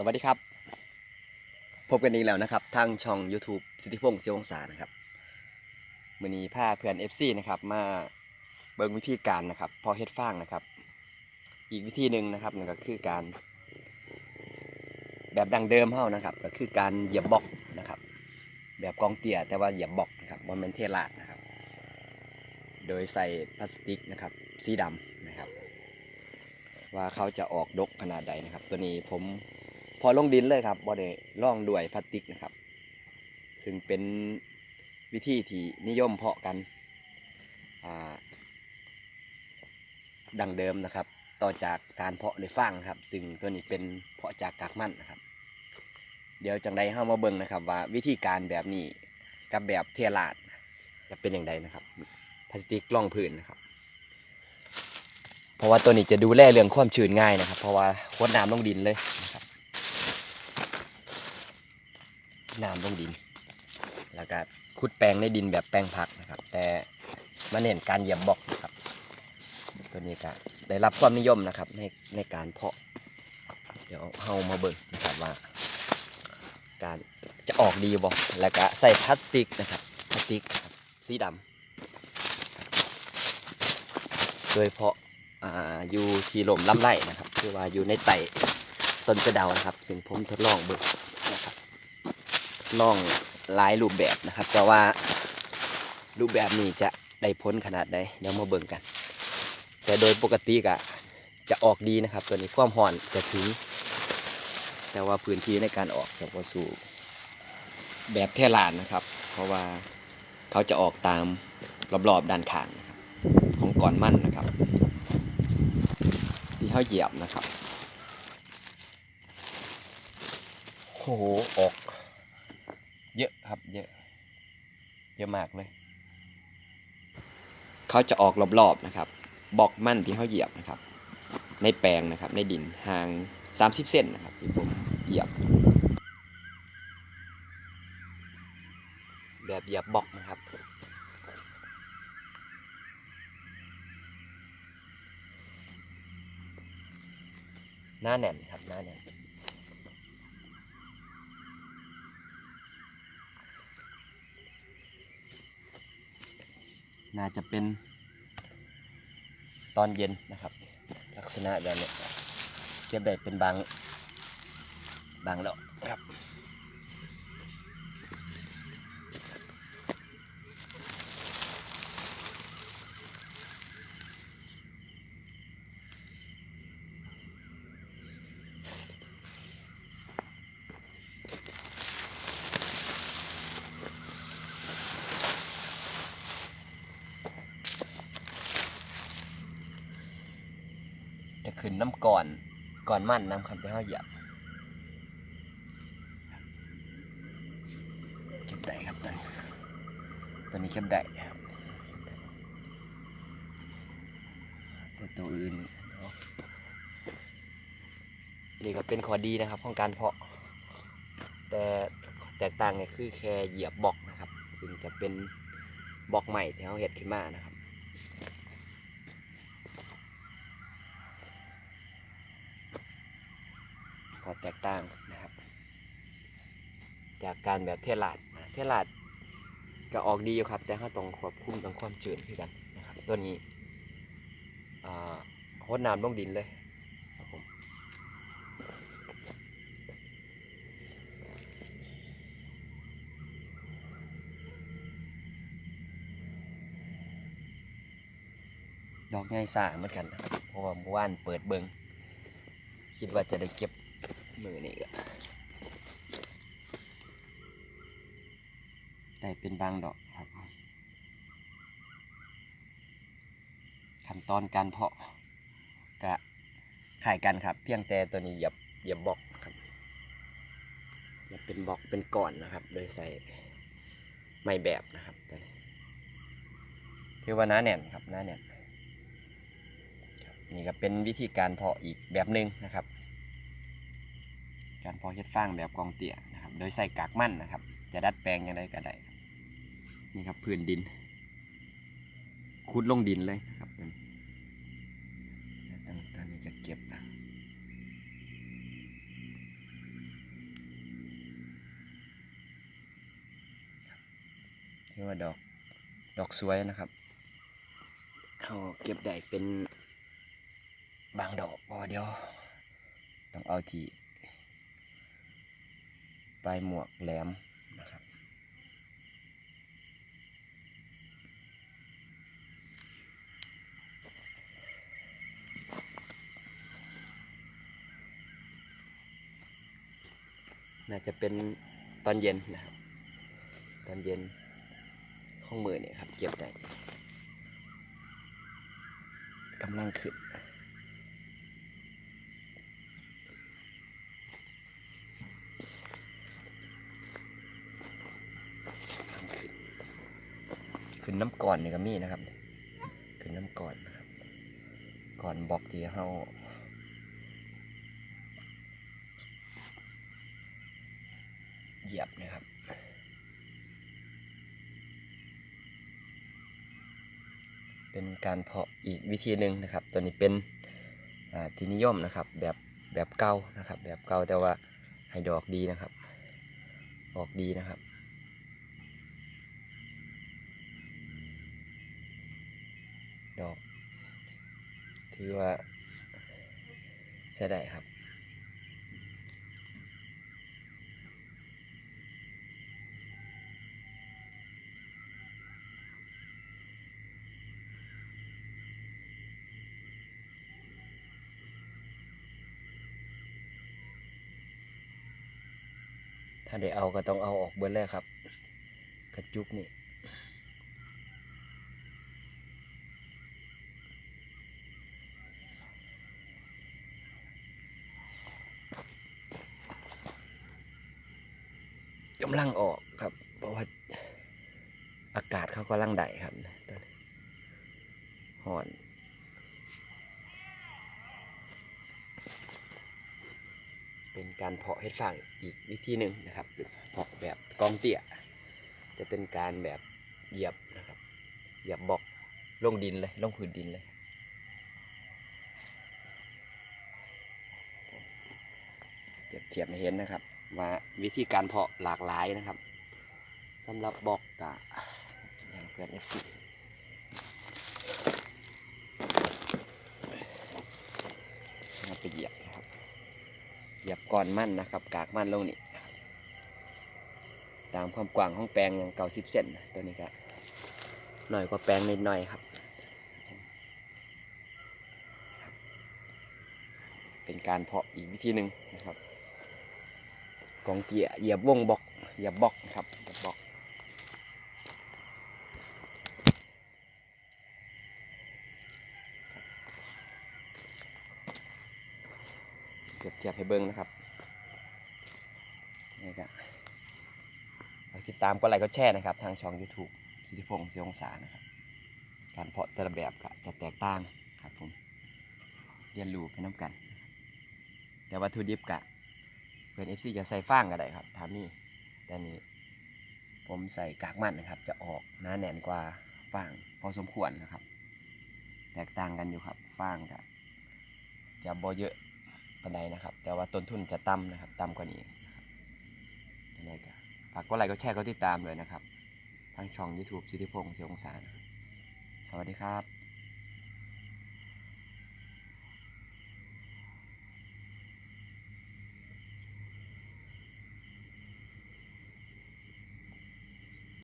สวัสดีครับ พบกันอีกแล้วนะครับ ทางช่อง YouTube สิทธิพงศ์เสียวองศานะครับมือนี้พาเพื่อน FC นะครับมาเบิ่งวิธีการนะครับ พอเฮ็ดฟางนะครับ อีกวิธีหนึ่งนะครับนั่นก็คือการ แบบดังเดิมเฮานะครับ ก็คือการเหยียบบล็อกนะครับ แบบกองเตี่ยแต่ว่าเหยียบบล็อกนะครับบนเป็นเทลาดนะครับ โดยใส่พลาสติกนะครับ สีดำนะครับ ว่าเขาจะออกดกขนาดใดนะครับ ตัวนี้ผม พอลงดินเลยครับบ่ได้ล่องด้วยพลาสติกนะครับ ซึ่งเป็นวิธีที่นิยมเพาะกันดังเดิมนะครับ ต่อจากการเพาะในฟางครับ ซึ่งตัวนี้เป็นเพาะจากกากมันนะครับ เดี๋ยวจังใดเข้ามาเบิ่งนะครับ ว่าวิธีการแบบนี้กับแบบเทลาดจะเป็นอย่างไรนะครับพลาสติกล่องพื้นนะครับ เพราะว่าตัวนี้จะดูแลเรื่องความชื้นง่ายนะครับ เพราะว่าพดน้ำลงดินเลยนะครับ น้ำลงดิน แล้วก็ขุดแปลงในดินแบบแปลงผักนะครับ แต่มาเน้นการเหยียบบล็อกนะครับ ตัวนี้ก็ได้รับความนิยมนะครับในในการเพาะ เดี๋ยวเฮามาเบิ่งนะครับว่า การจะออกดีบ่แล้วก็ใส่พลาสติกนะครับพลาสติกสีดำโดยเพาะอ่าอยู่ที่ลมลำไรนะครับ คือว่าอยู่ในไต่ต้นกระเดานะครับ ซึ่งผมทดลองเบิก นะครับลองหลายรูปแบบนะครับ แต่ว่ารูปแบบนี้จะได้ผลขนาดใดเดี๋ยวมาเบิ่งกัน แต่โดยปกติก็จะออกดีนะครับ ตัวนี้ความห่อนจะถึง แต่ว่าพื้นที่ในการออกจะพอสู่แบบเทลานนะครับ เพราะว่าเขาจะออกตามรอบๆด้านข้างของก่อนมั่นนะครับ ที่เขาเหยียบนะครับโอ้โหออก เยอะครับเยอะเยอะมากเลยเขาจะออกรอบๆนะครับบอกมั่นที่เขาเหยียบนะครับ ในแปลงนะครับ ในดินห่าง 30เซนนะครับที่ผมเหยียบ แบบเหยียบบล็อกนะครับหน้าแน่นครับหน้าแน่น น่าจะเป็นตอนเย็นนะครับ ลักษณะแบบนี้เก็บได้เป็นบางบางแล้วครับ ขึ้นน้ำก่อนก่อนมั่นน้ำคำที่เขาเหยียบเก็บได้ครับตัวนี้ตัวนี้เก็บได้ครับแต่ตัวอื่นเนาะนี่ก็เป็นข้อดีนะครับของการเพาะ แต่แตกต่างเนี่ยคือแค่เหยียบบล็อกนะครับ ซึ่งจะเป็นบล็อกใหม่ที่เขาเห็ดขึ้นมานะครับ ข้อแตกต่างนะครับ จากการแบบเทลาดเทลาดก็ออกดีอยู่ครับ แต่เขาต้องควบคุมต้องความจืดคือกันนะครับตัวนี้โคตรน้ำลงดินเลยครับผมดอกใหญ่ซ่าเหมือนกันเพราะว่าเมื่อวานเปิดเบิงคิดว่าจะได้เก็บ มือนี่ก็ได้เป็นบางดอกครับ ขั้นตอนการเพาะกะขายกันครับ เพียงแต่ตัวนี้เหยียบหยียบบล็อกครับเหยียบเป็นบล็อกเป็นก้อนนะครับ โดยใส่ไม้แบบนะครับตัวนี้คือว่าน้าแน่นครับน้าแน่นนี่ก็เป็นวิธีการเพาะอีกแบบหนึ่งนะครับ การเพาะเฮ็ดฟางแบบกองเตี่ยนะครับ โดยใส่กากมั่นนะครับ จะดัดแปลงยังไงก็ได้นี่ครับพื้นดินขุดลงดินเลยครับตอนนี้จะเก็บนะที่ว่าดอกดอกสวยนะครับเขาเก็บได้เป็นบางดอกพอเดี๋ยว ต้องเอาที่ ปลายหมวกแหลมนะครับ น่าจะเป็นตอนเย็นนะครับ ตอนเย็นห้องมือเนี่ยครับ เก็บได้กำลังขึ้นกำลังขึ้นขึ้ นน้ำก่อนนี่ก็มีนะครับ ขึ้นน้ำก่อนนะครับ ก่อนบอกที่เฮาเหยียบนะครับเป็นการเพาะอีกวิธีหนึ่งนะครับ ตัวนี้เป็นที่นิยมนะครับ แบบแบบเก่านะครับ แบบเก่าแต่ว่าให้ดอกดีนะครับ ออกดีนะครับ ดอก ถือว่าใช้ได้ครับถ้าได้เอาก็ต้องเอาออกเบิดเลยครับ กระจุกนี่ำลังออกครับ เพราะว่าอากาศเขากำลังได้ครับตอนนี้ห่อนเป็นการเพาะเห็ดฟางอีกวิธีหนึ่งนะครับเพาะแบบกองเตี้ยจะเป็นการแบบเหยียบนะครับเหยียบบอกลงดินเลยลงพื้นดินเลยเปรียบเทียบให้เห็นนะครับ ว่าวิธีการเพาะหลากหลายนะครับสำหรับบอกกะอย่างเพื่อน FC เราไปเหยียบนะครับเหยียบก่อนมั่นนะครับ กากมั่นลงนี่ตามความกว้างของแปลงอย่างเก่าสิบเซนตัวนี้ก็หน่อยกว่าแปลงนิดหน่อยครับ เป็นการเพาะอีกวิธีหนึ่งนะครับ กองเกียร์เหยียบวงบอกเหยียบบอกครับเหยียบบอกเปรียบเทียบให้เบิ้งนะครับนี่ก็ฝากติดตามก็ไลค์ก็แชร์นะครับ ทางช่อง YouTube สิทิพงศ์เสียงศานะครับ การเพาะแต่ละแบบก็จะแตกต่างครับผมเรียนรู้ไปน้ำกัน แต่วัตถุดิบกะ พื่อนเอฟซีจะใส่ฟางก็ได้ครับทานี่แต่นี้ผมใส่กากมันนะครับ จะออกหนาแน่นกว่าฟางพอสมควรนะครับ แตกต่างกันอยู่ครับฟางกับจะบ่เยอะปานใดนะครับ แต่ว่าต้นทุนจะต่ำนะครับต่ำกว่านี้นะครับยังไงก็ฝากกดไลค์กดแชร์กดติดตามเลยนะครับ ทางช่อง YouTube สิทธิพงศ์เสียงสารสวัสดีครับ